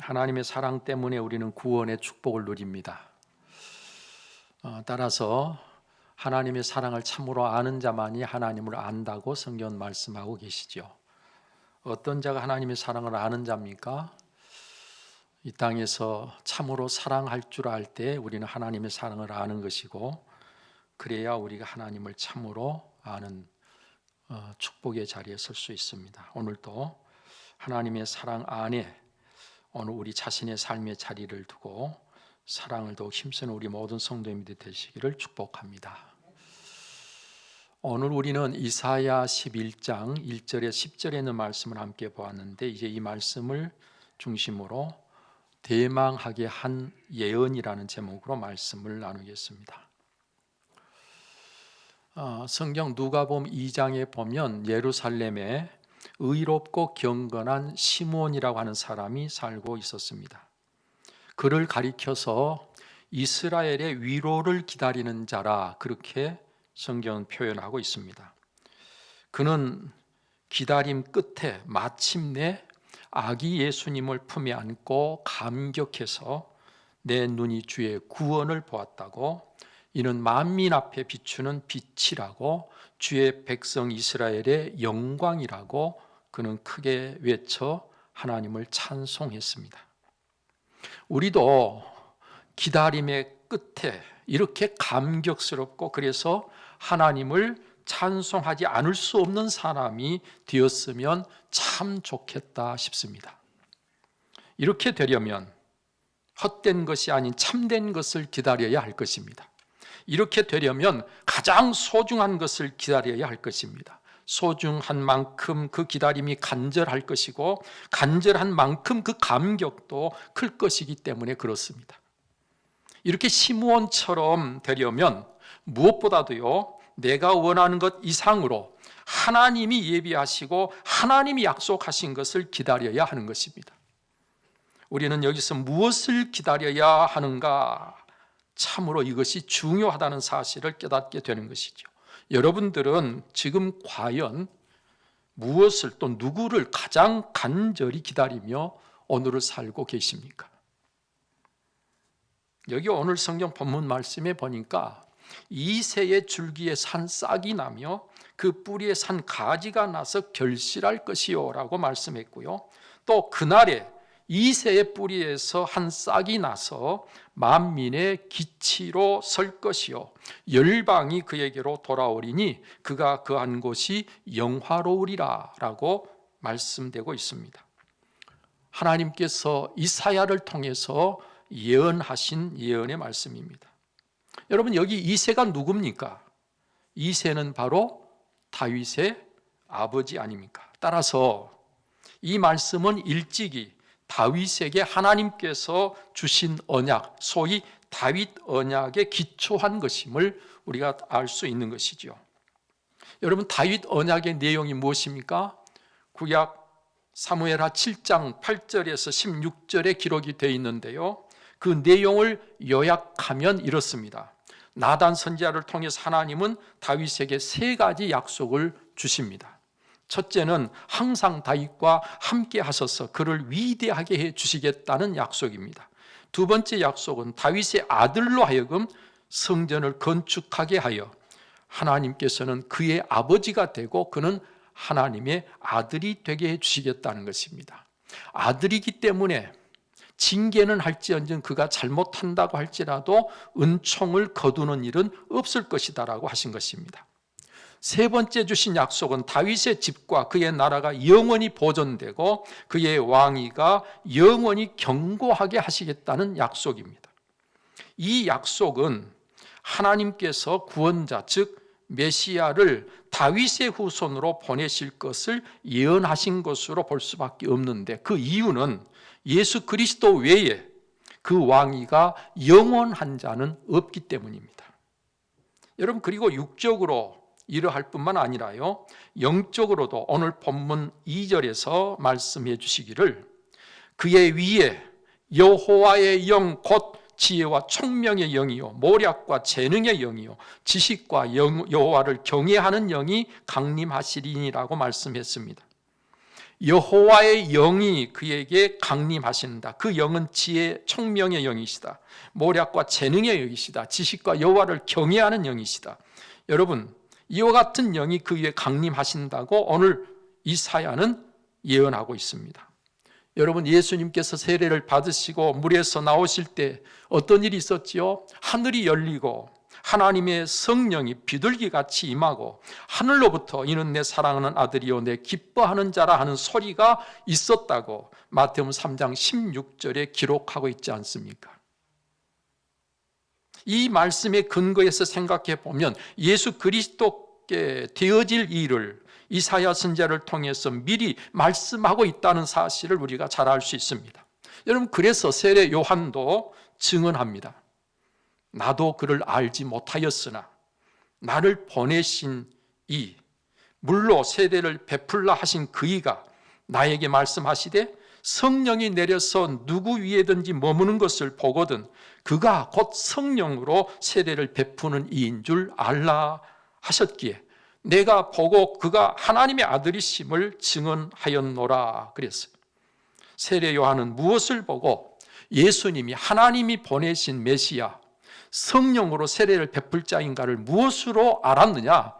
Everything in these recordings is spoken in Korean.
하나님의 사랑 때문에 우리는 구원의 축복을 누립니다. 어, 따라서 하나님의 사랑을 참으로 아는 자만이 하나님을 안다고 성경 말씀하고 계시죠. 어떤 자가 하나님의 사랑을 아는 자입니까? 이 땅에서 참으로 사랑할 줄 알 때 우리는 하나님의 사랑을 아는 것이고 그래야 우리가 하나님을 참으로 아는 어, 축복의 자리에 설 수 있습니다. 오늘도 하나님의 사랑 안에 오늘 우리 자신의 삶의 자리를 두고 사랑을 더욱 힘쓰는 우리 모든 성도님들 되시기를 축복합니다. 오늘 우리는 이사야 11장 1절에 10절에 있는 말씀을 함께 보았는데 이제 이 말씀을 중심으로 대망하게 한 예언이라는 제목으로 말씀을 나누겠습니다. 어, 성경 누가복음 2장에 보면 예루살렘에 의롭고 경건한 시므온이라고 하는 사람이 살고 있었습니다. 그를 가리켜서 이스라엘의 위로를 기다리는 자라 그렇게 성경은 표현하고 있습니다. 그는 기다림 끝에 마침내 아기 예수님을 품에 안고 감격해서 내 눈이 주의 구원을 보았다고 이는 만민 앞에 비추는 빛이라고 주의 백성 이스라엘의 영광이라고 그는 크게 외쳐 하나님을 찬송했습니다. 우리도 기다림의 끝에 이렇게 감격스럽고 그래서 하나님을 찬송하지 않을 수 없는 사람이 되었으면 참 좋겠다 싶습니다. 이렇게 되려면 헛된 것이 아닌 참된 것을 기다려야 할 것입니다. 이렇게 되려면 가장 소중한 것을 기다려야 할 것입니다. 소중한 만큼 그 기다림이 간절할 것이고 간절한 만큼 그 감격도 클 것이기 때문에 그렇습니다. 이렇게 시므온처럼 되려면 무엇보다도요. 내가 원하는 것 이상으로 하나님이 예비하시고 하나님이 약속하신 것을 기다려야 하는 것입니다. 우리는 여기서 무엇을 기다려야 하는가? 참으로 이것이 중요하다는 사실을 깨닫게 되는 것이죠. 여러분들은 지금 과연 무엇을 또 누구를 가장 간절히 기다리며 오늘을 살고 계십니까? 여기 오늘 성경 본문 말씀에 보니까 이새의 줄기에 산 싹이 나며 그 뿌리에 산 가지가 나서 결실할 것이요라고 말씀했고요. 또 그날에 이새의 뿌리에서 한 싹이 나서 만민의 기치로 설 것이요 열방이 그에게로 돌아오리니 그가 그 한 곳이 영화로우리라라고 말씀되고 있습니다. 하나님께서 이사야를 통해서 예언하신 예언의 말씀입니다. 여러분 여기 이세가 누굽니까? 이세는 바로 다윗의 아버지 아닙니까? 따라서 이 말씀은 일찍이 다윗에게 하나님께서 주신 언약, 소위 다윗 언약에 기초한 것임을 우리가 알 수 있는 것이죠. 여러분 다윗 언약의 내용이 무엇입니까? 구약 사무엘하 7장 8절에서 16절에 기록이 되어 있는데요. 그 내용을 요약하면 이렇습니다. 나단 선지자를 통해서 하나님은 다윗에게 세 가지 약속을 주십니다. 첫째는 항상 다윗과 함께 하셔서 그를 위대하게 해 주시겠다는 약속입니다. 두 번째 약속은 다윗의 아들로 하여금 성전을 건축하게 하여 하나님께서는 그의 아버지가 되고 그는 하나님의 아들이 되게 해 주시겠다는 것입니다. 아들이기 때문에 징계는 할지언정 그가 잘못한다고 할지라도 은총을 거두는 일은 없을 것이다라고 하신 것입니다. 세 번째 주신 약속은 다윗의 집과 그의 나라가 영원히 보존되고 그의 왕위가 영원히 견고하게 하시겠다는 약속입니다. 이 약속은 하나님께서 구원자 즉 메시아를 다윗의 후손으로 보내실 것을 예언하신 것으로 볼 수밖에 없는데 그 이유는 예수 그리스도 외에 그 왕위가 영원한 자는 없기 때문입니다. 여러분 그리고 육적으로 이러할 뿐만 아니라요. 영적으로도 오늘 본문 2절에서 말씀해 주시기를 그의 위에 여호와의 영 곧 지혜와 총명의 영이요 모략과 재능의 영이요 지식과 영, 여호와를 경외하는 영이 강림하시리니라고 말씀했습니다. 여호와의 영이 그에게 강림하신다. 그 영은 지혜, 총명의 영이시다. 모략과 재능의 영이시다. 지식과 여호와를 경외하는 영이시다. 여러분, 이와 같은 영이 그 위에 강림하신다고 오늘 이사야는 예언하고 있습니다. 여러분 예수님께서 세례를 받으시고 물에서 나오실 때 어떤 일이 있었지요? 하늘이 열리고 하나님의 성령이 비둘기 같이 임하고 하늘로부터 이는 내 사랑하는 아들이요 내 기뻐하는 자라 하는 소리가 있었다고 마태음 3장 16절에 기록하고 있지 않습니까? 이 말씀의 근거에서 생각해 보면 예수 그리스도께 되어질 일을 이사야 선자를 통해서 미리 말씀하고 있다는 사실을 우리가 잘 알 수 있습니다. 여러분 그래서 세례 요한도 증언합니다. 나도 그를 알지 못하였으나 나를 보내신 이 물로 세례를 베풀라 하신 그이가 나에게 말씀하시되 성령이 내려서 누구 위에든지 머무는 것을 보거든 그가 곧 성령으로 세례를 베푸는 이인 줄 알라 하셨기에 내가 보고 그가 하나님의 아들이심을 증언하였노라 그랬어요. 세례 요한은 무엇을 보고 예수님이 하나님이 보내신 메시아 성령으로 세례를 베풀 자인가를 무엇으로 알았느냐?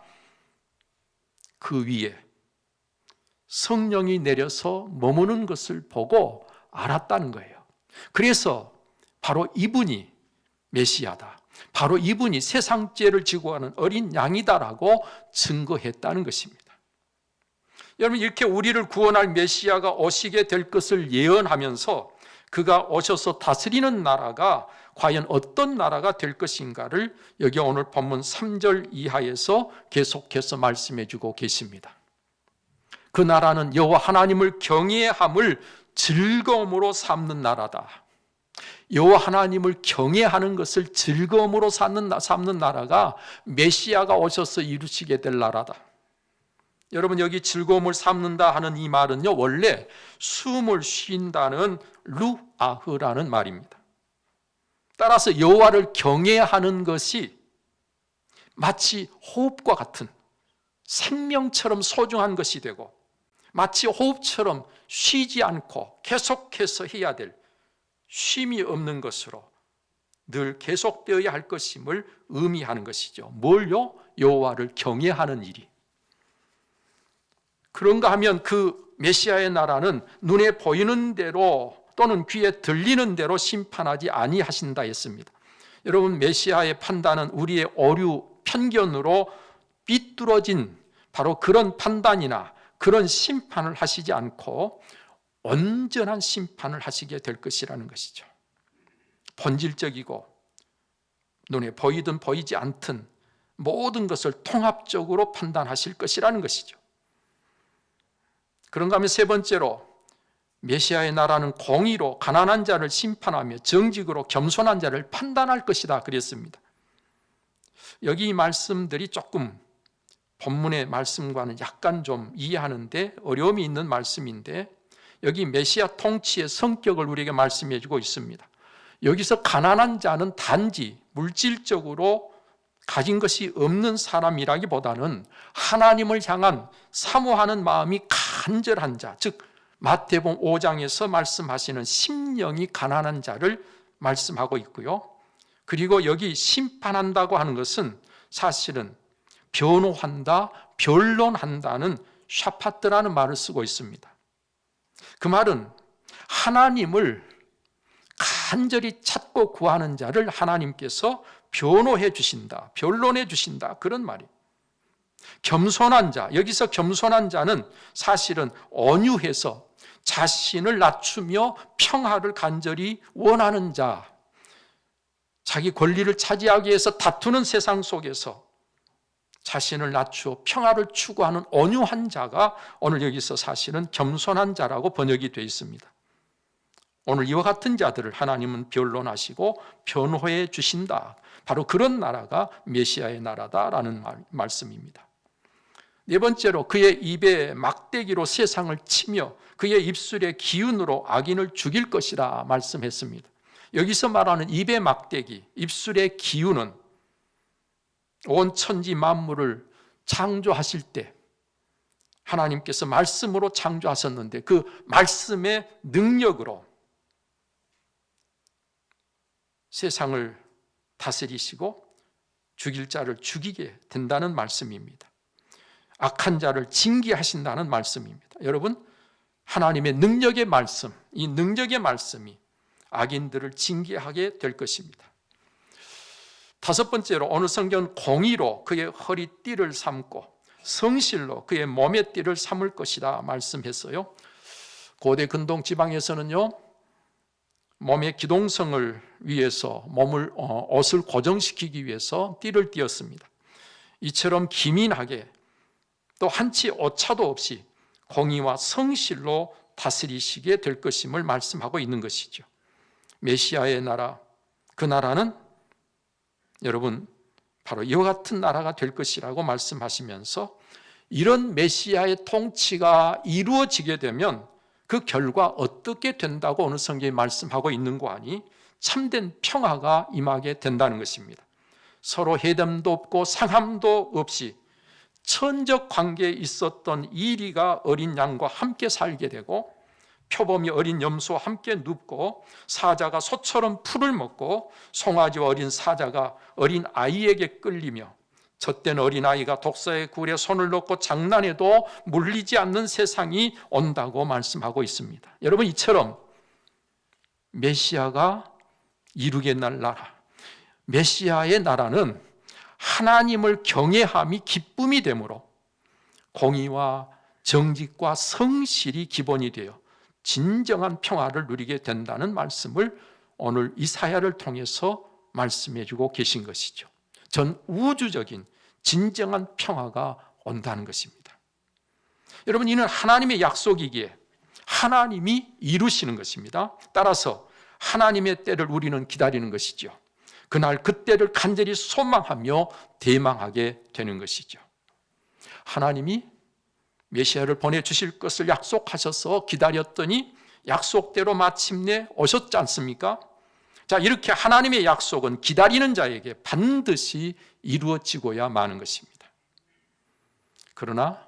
그 위에 성령이 내려서 머무는 것을 보고 알았다는 거예요. 그래서 바로 이분이 메시아다. 바로 이분이 세상 죄를 지고 가는 어린 양이다라고 증거했다는 것입니다. 여러분 이렇게 우리를 구원할 메시아가 오시게 될 것을 예언하면서 그가 오셔서 다스리는 나라가 과연 어떤 나라가 될 것인가를 여기 오늘 본문 3절 이하에서 계속해서 말씀해 주고 계십니다. 그 나라는 여호와 하나님을 경외함을 즐거움으로 삼는 나라다. 여호와 하나님을 경외하는 것을 즐거움으로 삼는, 삼는 나라가 메시아가 오셔서 이루시게 될 나라다. 여러분 여기 즐거움을 삼는다 하는 이 말은요 원래 숨을 쉰다는 루아흐라는 말입니다. 따라서 여호와를 경외하는 것이 마치 호흡과 같은 생명처럼 소중한 것이 되고 마치 호흡처럼 쉬지 않고 계속해서 해야 될 쉼이 없는 것으로 늘 계속되어야 할 것임을 의미하는 것이죠. 뭘요? 여호와를 경외하는 일이. 그런가 하면 그 메시아의 나라는 눈에 보이는 대로 또는 귀에 들리는 대로 심판하지 아니하신다 했습니다. 여러분 메시아의 판단은 우리의 오류 편견으로 삐뚤어진 바로 그런 판단이나 그런 심판을 하시지 않고 온전한 심판을 하시게 될 것이라는 것이죠. 본질적이고 눈에 보이든 보이지 않든 모든 것을 통합적으로 판단하실 것이라는 것이죠. 그런가 하면 세 번째로 메시아의 나라는 공의로 가난한 자를 심판하며 정직으로 겸손한 자를 판단할 것이다 그랬습니다. 여기 이 말씀들이 조금 본문의 말씀과는 약간 좀 이해하는데 어려움이 있는 말씀인데 여기 메시아 통치의 성격을 우리에게 말씀해 주고 있습니다. 여기서 가난한 자는 단지 물질적으로 가진 것이 없는 사람이라기보다는 하나님을 향한 사모하는 마음이 간절한 자, 즉 마태복음 5장에서 말씀하시는 심령이 가난한 자를 말씀하고 있고요. 그리고 여기 심판한다고 하는 것은 사실은 변호한다, 변론한다는 샤파트라는 말을 쓰고 있습니다. 그 말은 하나님을 간절히 찾고 구하는 자를 하나님께서 변호해 주신다, 변론해 주신다 그런 말이. 겸손한 자, 여기서 겸손한 자는 사실은 온유해서 자신을 낮추며 평화를 간절히 원하는 자, 자기 권리를 차지하기 위해서 다투는 세상 속에서 자신을 낮추어 평화를 추구하는 온유한 자가 오늘 여기서 사실은 겸손한 자라고 번역이 되어 있습니다. 오늘 이와 같은 자들을 하나님은 변론하시고 변호해 주신다. 바로 그런 나라가 메시아의 나라다라는 말, 말씀입니다. 네 번째로 그의 입에 막대기로 세상을 치며 그의 입술의 기운으로 악인을 죽일 것이라 말씀했습니다. 여기서 말하는 입의 막대기, 입술의 기운은 온 천지 만물을 창조하실 때 하나님께서 말씀으로 창조하셨는데 그 말씀의 능력으로 세상을 다스리시고 죽일 자를 죽이게 된다는 말씀입니다. 악한 자를 징계하신다는 말씀입니다. 여러분, 하나님의 능력의 말씀, 이 능력의 말씀이 악인들을 징계하게 될 것입니다. 다섯 번째로 오늘 성경 공의로 그의 허리띠를 삼고 성실로 그의 몸의 띠를 삼을 것이다 말씀했어요. 고대 근동 지방에서는요 몸의 기동성을 위해서 몸을 어, 옷을 고정시키기 위해서 띠를 띄었습니다. 이처럼 기민하게 또 한치 오차도 없이 공의와 성실로 다스리시게 될 것임을 말씀하고 있는 것이죠. 메시아의 나라, 그 나라는 여러분 바로 이와 같은 나라가 될 것이라고 말씀하시면서 이런 메시아의 통치가 이루어지게 되면 그 결과 어떻게 된다고 어느 성경이 말씀하고 있는 거 아니? 참된 평화가 임하게 된다는 것입니다. 서로 해담도 없고 상함도 없이 천적 관계에 있었던 이리가 어린 양과 함께 살게 되고 표범이 어린 염소와 함께 눕고 사자가 소처럼 풀을 먹고 송아지와 어린 사자가 어린 아이에게 끌리며 젖된 어린 아이가 독사의 굴에 손을 넣고 장난해도 물리지 않는 세상이 온다고 말씀하고 있습니다. 여러분 이처럼 메시아가 이루게 날 나라 메시아의 나라는 하나님을 경외함이 기쁨이 되므로 공의와 정직과 성실이 기본이 되어 진정한 평화를 누리게 된다는 말씀을 오늘 이사야를 통해서 말씀해 주고 계신 것이죠. 전 우주적인 진정한 평화가 온다는 것입니다. 여러분, 이는 하나님의 약속이기에 하나님이 이루시는 것입니다. 따라서 하나님의 때를 우리는 기다리는 것이죠. 그날 그때를 간절히 소망하며 대망하게 되는 것이죠. 하나님이 메시아를 보내주실 것을 약속하셔서 기다렸더니 약속대로 마침내 오셨지 않습니까? 자, 이렇게 하나님의 약속은 기다리는 자에게 반드시 이루어지고야 마는 것입니다. 그러나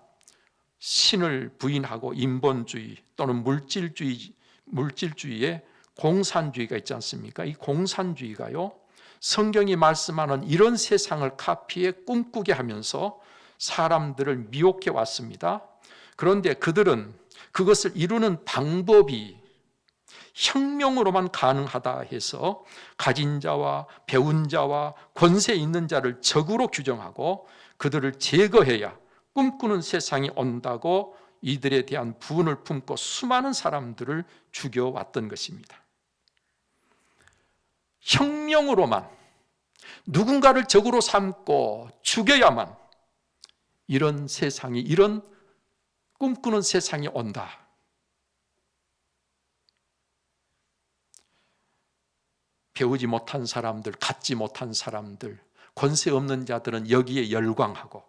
신을 부인하고 인본주의 또는 물질주의, 물질주의에 공산주의가 있지 않습니까? 이 공산주의가요, 성경이 말씀하는 이런 세상을 카피해 꿈꾸게 하면서 사람들을 미혹해 왔습니다. 그런데 그들은 그것을 이루는 방법이 혁명으로만 가능하다 해서 가진 자와 배운 자와 권세 있는 자를 적으로 규정하고 그들을 제거해야 꿈꾸는 세상이 온다고 이들에 대한 분을 품고 수많은 사람들을 죽여왔던 것입니다. 혁명으로만 누군가를 적으로 삼고 죽여야만 이런 세상이 이런 꿈꾸는 세상이 온다. 배우지 못한 사람들, 갖지 못한 사람들, 권세 없는 자들은 여기에 열광하고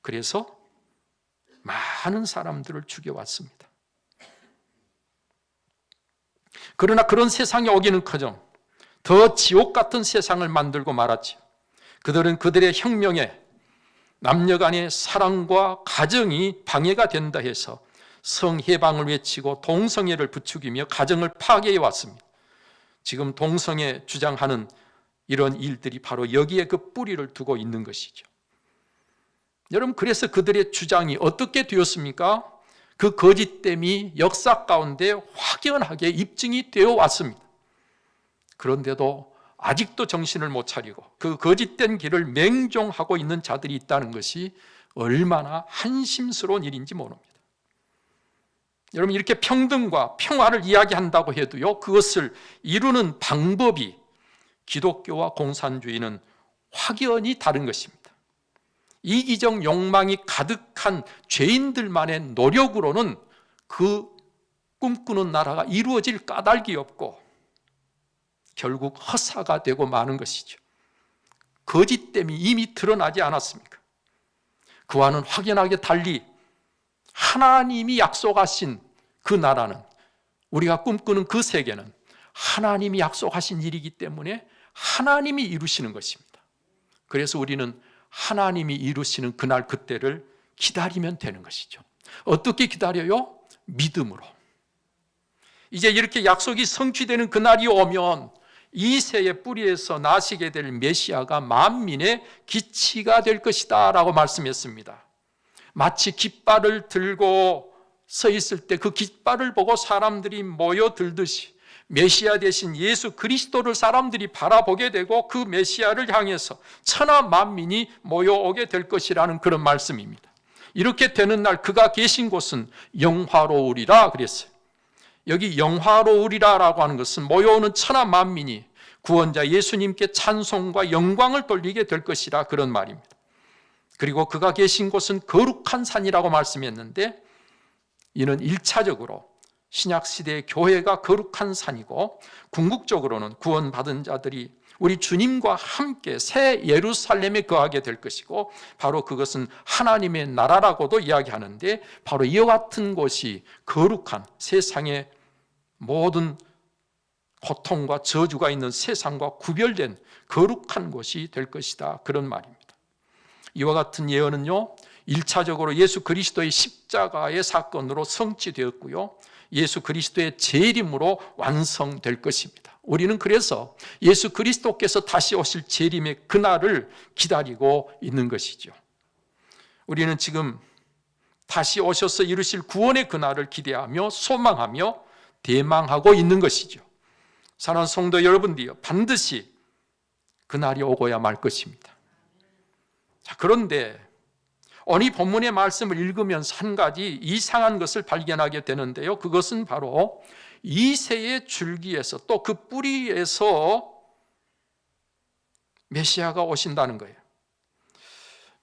그래서 많은 사람들을 죽여왔습니다. 그러나 그런 세상이 오기는커녕 더 지옥 같은 세상을 만들고 말았지. 그들은 그들의 혁명에 남녀 간의 사랑과 가정이 방해가 된다 해서 성해방을 외치고 동성애를 부추기며 가정을 파괴해 왔습니다. 지금 동성애 주장하는 이런 일들이 바로 여기에 그 뿌리를 두고 있는 것이죠. 여러분, 그래서 그들의 주장이 어떻게 되었습니까? 그 거짓됨이 역사 가운데 확연하게 입증이 되어 왔습니다. 그런데도 아직도 정신을 못 차리고 그 거짓된 길을 맹종하고 있는 자들이 있다는 것이 얼마나 한심스러운 일인지 모릅니다. 여러분 이렇게 평등과 평화를 이야기한다고 해도요 그것을 이루는 방법이 기독교와 공산주의는 확연히 다른 것입니다. 이기적 욕망이 가득한 죄인들만의 노력으로는 그 꿈꾸는 나라가 이루어질 까닭이 없고 결국 허사가 되고 마는 것이죠. 거짓됨이 이미 드러나지 않았습니까? 그와는 확연하게 달리 하나님이 약속하신 그 나라는 우리가 꿈꾸는 그 세계는 하나님이 약속하신 일이기 때문에 하나님이 이루시는 것입니다. 그래서 우리는 하나님이 이루시는 그날 그때를 기다리면 되는 것이죠. 어떻게 기다려요? 믿음으로. 이제 이렇게 약속이 성취되는 그날이 오면 이새의 뿌리에서 나시게 될 메시아가 만민의 기치가 될 것이다 라고 말씀했습니다. 마치 깃발을 들고 서 있을 때 그 깃발을 보고 사람들이 모여들듯이 메시아 대신 예수 그리스도를 사람들이 바라보게 되고 그 메시아를 향해서 천하 만민이 모여오게 될 것이라는 그런 말씀입니다. 이렇게 되는 날 그가 계신 곳은 영화로우리라 그랬어요. 여기 영화로우리라라고 하는 것은 모여오는 천하 만민이 구원자 예수님께 찬송과 영광을 돌리게 될 것이라 그런 말입니다. 그리고 그가 계신 곳은 거룩한 산이라고 말씀했는데 이는 1차적으로 신약 시대의 교회가 거룩한 산이고 궁극적으로는 구원받은 자들이 우리 주님과 함께 새 예루살렘에 거하게 될 것이고 바로 그것은 하나님의 나라라고도 이야기하는데 바로 이와 같은 곳이 거룩한 세상의 모든 고통과 저주가 있는 세상과 구별된 거룩한 곳이 될 것이다. 그런 말입니다. 이와 같은 예언은요, 1차적으로 예수 그리스도의 십자가의 사건으로 성취되었고요. 예수 그리스도의 재림으로 완성될 것입니다. 우리는 그래서 예수 그리스도께서 다시 오실 재림의 그날을 기다리고 있는 것이죠. 우리는 지금 다시 오셔서 이루실 구원의 그날을 기대하며 소망하며 대망하고 있는 것이죠. 사랑하는 성도 여러분들이요. 반드시 그날이 오고야 말 것입니다. 자, 그런데 오늘 본문의 말씀을 읽으면서 한 가지 이상한 것을 발견하게 되는데요. 그것은 바로 이새의 줄기에서 또 그 뿌리에서 메시아가 오신다는 거예요.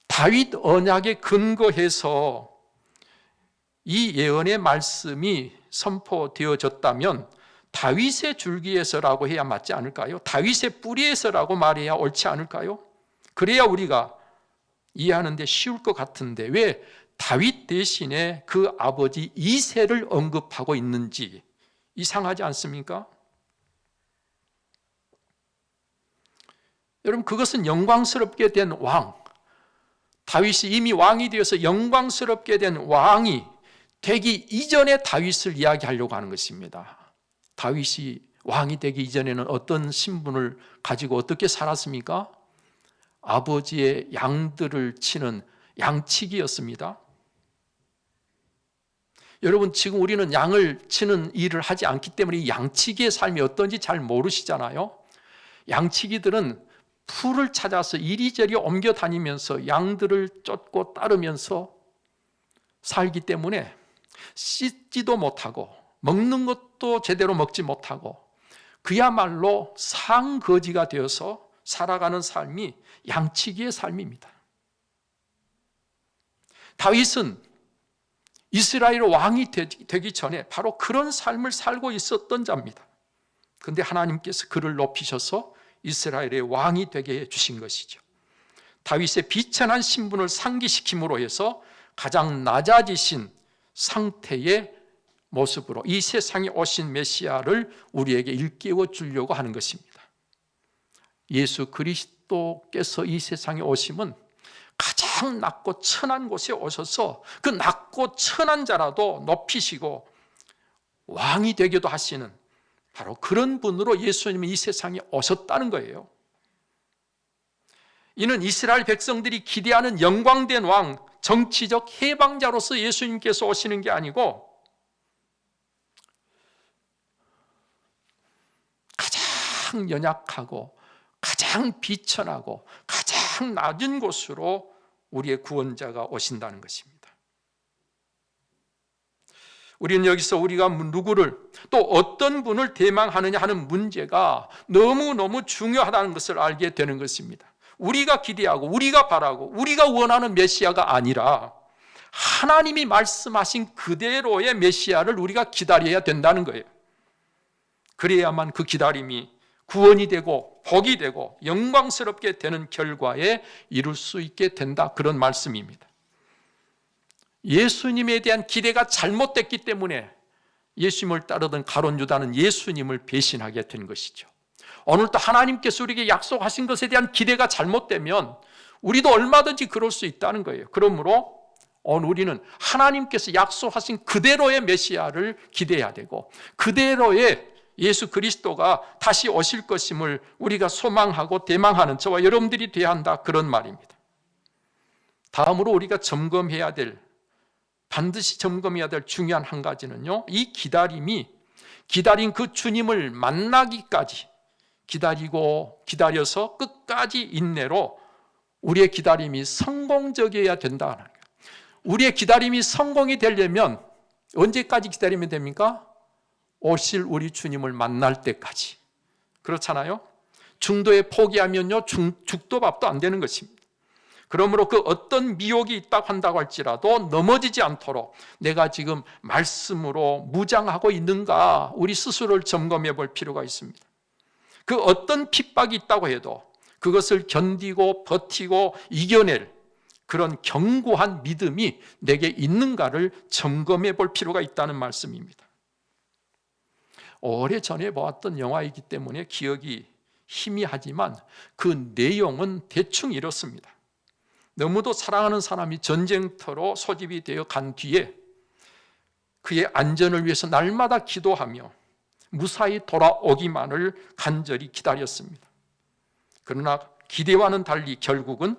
다윗 언약에 근거해서 이 예언의 말씀이 선포되어졌다면 다윗의 줄기에서라고 해야 맞지 않을까요? 다윗의 뿌리에서라고 말해야 옳지 않을까요? 그래야 우리가 이해하는데 쉬울 것 같은데 왜 다윗 대신에 그 아버지 이세를 언급하고 있는지 이상하지 않습니까? 여러분 그것은 영광스럽게 된 왕, 다윗이 이미 왕이 되어서 영광스럽게 된 왕이 되기 이전에 다윗을 이야기하려고 하는 것입니다. 다윗이 왕이 되기 이전에는 어떤 신분을 가지고 어떻게 살았습니까? 아버지의 양들을 치는 양치기였습니다. 여러분, 지금 우리는 양을 치는 일을 하지 않기 때문에 양치기의 삶이 어떤지 잘 모르시잖아요. 양치기들은 풀을 찾아서 이리저리 옮겨 다니면서 양들을 쫓고 따르면서 살기 때문에 씻지도 못하고 먹는 것도 제대로 먹지 못하고 그야말로 상거지가 되어서 살아가는 삶이 양치기의 삶입니다. 다윗은 이스라엘 왕이 되기 전에 바로 그런 삶을 살고 있었던 자입니다. 그런데 하나님께서 그를 높이셔서 이스라엘의 왕이 되게 해 주신 것이죠. 다윗의 비천한 신분을 상기시킴으로 해서 가장 낮아지신 상태의 모습으로 이 세상에 오신 메시아를 우리에게 일깨워 주려고 하는 것입니다. 예수 그리스도 께서 이 세상에 오심은 가장 낮고 천한 곳에 오셔서 그 낮고 천한 자라도 높이시고 왕이 되기도 하시는 바로 그런 분으로 예수님이 이 세상에 오셨다는 거예요. 이는 이스라엘 백성들이 기대하는 영광된 왕, 정치적 해방자로서 예수님께서 오시는 게 아니고 가장 연약하고 가장 비천하고 가장 낮은 곳으로 우리의 구원자가 오신다는 것입니다. 우리는 여기서 우리가 누구를 또 어떤 분을 대망하느냐 하는 문제가 너무너무 중요하다는 것을 알게 되는 것입니다. 우리가 기대하고 우리가 바라고 우리가 원하는 메시아가 아니라 하나님이 말씀하신 그대로의 메시아를 우리가 기다려야 된다는 거예요. 그래야만 그 기다림이 구원이 되고 복이 되고 영광스럽게 되는 결과에 이룰 수 있게 된다. 그런 말씀입니다. 예수님에 대한 기대가 잘못됐기 때문에 예수님을 따르던 가론 유다는 예수님을 배신하게 된 것이죠. 오늘도 하나님께서 우리에게 약속하신 것에 대한 기대가 잘못되면 우리도 얼마든지 그럴 수 있다는 거예요. 그러므로 오늘 우리는 하나님께서 약속하신 그대로의 메시아를 기대해야 되고 그대로의 예수 그리스도가 다시 오실 것임을 우리가 소망하고 대망하는 저와 여러분들이 돼야 한다 그런 말입니다. 다음으로 우리가 점검해야 될 반드시 점검해야 될 중요한 한 가지는요. 이 기다림이 기다린 그 주님을 만나기까지 기다리고 기다려서 끝까지 인내로 우리의 기다림이 성공적이어야 거예요. 우리의 기다림이 성공이 되려면 언제까지 기다리면 됩니까? 오실 우리 주님을 만날 때까지. 그렇잖아요? 중도에 포기하면요, 중, 죽도 밥도 안 되는 것입니다. 그러므로 그 어떤 미혹이 있다고 한다고 할지라도 넘어지지 않도록 내가 지금 말씀으로 무장하고 있는가 우리 스스로를 점검해 볼 필요가 있습니다. 그 어떤 핍박이 있다고 해도 그것을 견디고 버티고 이겨낼 그런 견고한 믿음이 내게 있는가를 점검해 볼 필요가 있다는 말씀입니다. 오래 전에 보았던 영화이기 때문에 기억이 희미하지만 그 내용은 대충 이렇습니다. 너무도 사랑하는 사람이 전쟁터로 소집이 되어 간 뒤에 그의 안전을 위해서 날마다 기도하며 무사히 돌아오기만을 간절히 기다렸습니다. 그러나 기대와는 달리 결국은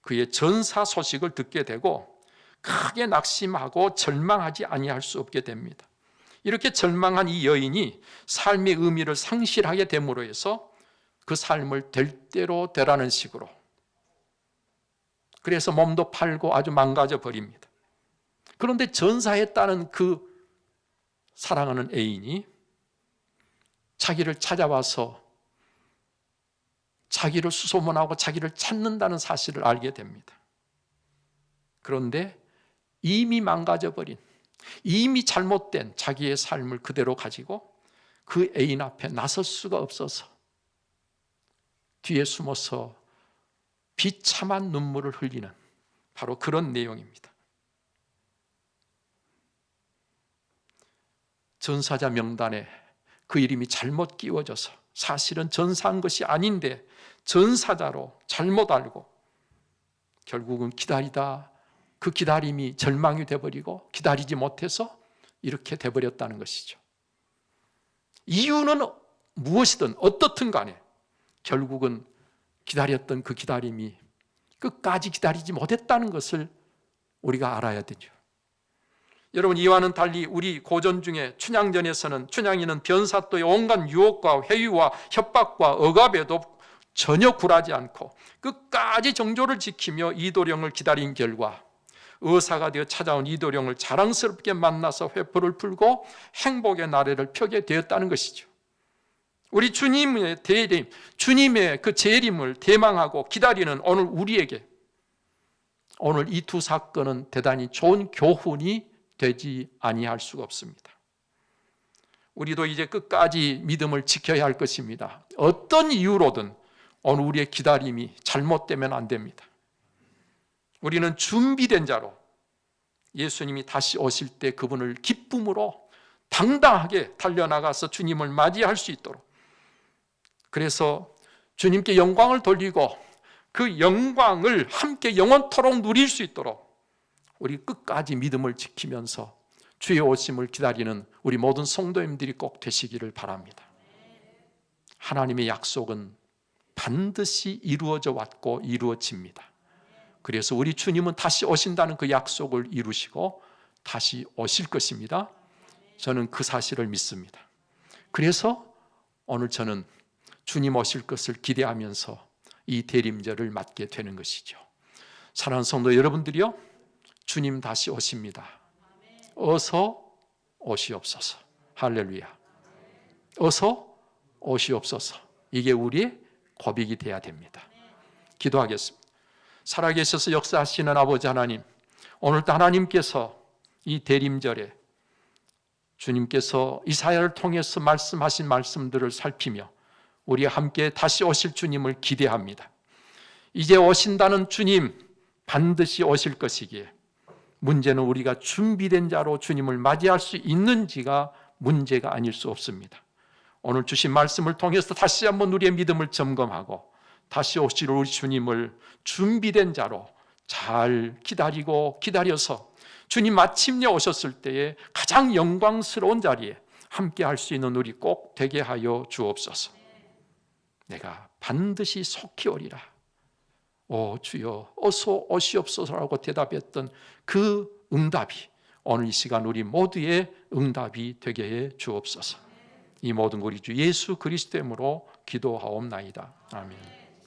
그의 전사 소식을 듣게 되고 크게 낙심하고 절망하지 아니할 수 없게 됩니다. 이렇게 절망한 이 여인이 삶의 의미를 상실하게 됨으로 해서 그 삶을 될 대로 되라는 식으로 그래서 몸도 팔고 아주 망가져 버립니다. 그런데 전사했다는 그 사랑하는 애인이 자기를 찾아와서 자기를 수소문하고 자기를 찾는다는 사실을 알게 됩니다. 그런데 이미 망가져 버린, 이미 잘못된 자기의 삶을 그대로 가지고 그 애인 앞에 나설 수가 없어서 뒤에 숨어서 비참한 눈물을 흘리는 바로 그런 내용입니다. 전사자 명단에 그 이름이 잘못 끼워져서 사실은 전사한 것이 아닌데 전사자로 잘못 알고 결국은 기다리다 그 기다림이 절망이 돼버리고 기다리지 못해서 이렇게 돼버렸다는 것이죠. 이유는 무엇이든 어떻든 간에 결국은 기다렸던 그 기다림이 끝까지 기다리지 못했다는 것을 우리가 알아야 되죠. 여러분 이와는 달리 우리 고전 중에 춘향전에서는 춘향이는 변사또의 온갖 유혹과 회유와 협박과 억압에도 전혀 굴하지 않고 끝까지 정조를 지키며 이도령을 기다린 결과 의사가 되어 찾아온 이도령을 자랑스럽게 만나서 회포를 풀고 행복의 나래를 펴게 되었다는 것이죠. 우리 주님의 대림, 주님의 그 재림을 대망하고 기다리는 오늘 우리에게 오늘 이 두 사건은 대단히 좋은 교훈이 되지 아니할 수가 없습니다. 우리도 이제 끝까지 믿음을 지켜야 할 것입니다. 어떤 이유로든 오늘 우리의 기다림이 잘못되면 안 됩니다. 우리는 준비된 자로 예수님이 다시 오실 때 그분을 기쁨으로 당당하게 달려나가서 주님을 맞이할 수 있도록 그래서 주님께 영광을 돌리고 그 영광을 함께 영원토록 누릴 수 있도록 우리 끝까지 믿음을 지키면서 주의 오심을 기다리는 우리 모든 성도님들이 꼭 되시기를 바랍니다. 하나님의 약속은 반드시 이루어져 왔고 이루어집니다. 그래서 우리 주님은 다시 오신다는 그 약속을 이루시고 다시 오실 것입니다. 저는 그 사실을 믿습니다. 그래서 오늘 저는 주님 오실 것을 기대하면서 이 대림절을 맞게 되는 것이죠. 사랑하는 성도 여러분들이요. 주님 다시 오십니다. 어서 오시옵소서. 할렐루야. 어서 오시옵소서. 이게 우리의 고백이 돼야 됩니다. 기도하겠습니다. 살아계셔서 역사하시는 아버지 하나님, 오늘도 하나님께서 이 대림절에 주님께서 이사야를 통해서 말씀하신 말씀들을 살피며 우리 함께 다시 오실 주님을 기대합니다. 이제 오신다는 주님 반드시 오실 것이기에 문제는 우리가 준비된 자로 주님을 맞이할 수 있는지가 문제가 아닐 수 없습니다. 오늘 주신 말씀을 통해서 다시 한번 우리의 믿음을 점검하고 다시 오실 우리 주님을 준비된 자로 잘 기다리고 기다려서 주님 마침내 오셨을 때에 가장 영광스러운 자리에 함께 할 수 있는 우리 꼭 되게 하여 주옵소서. 내가 반드시 속히 오리라. 오 주여 어서 오시옵소서라고 대답했던 그 응답이 오늘 이 시간 우리 모두의 응답이 되게 해 주옵소서. 이 모든 우리 주 예수 그리스도의 이름으로 기도하옵나이다. 아멘.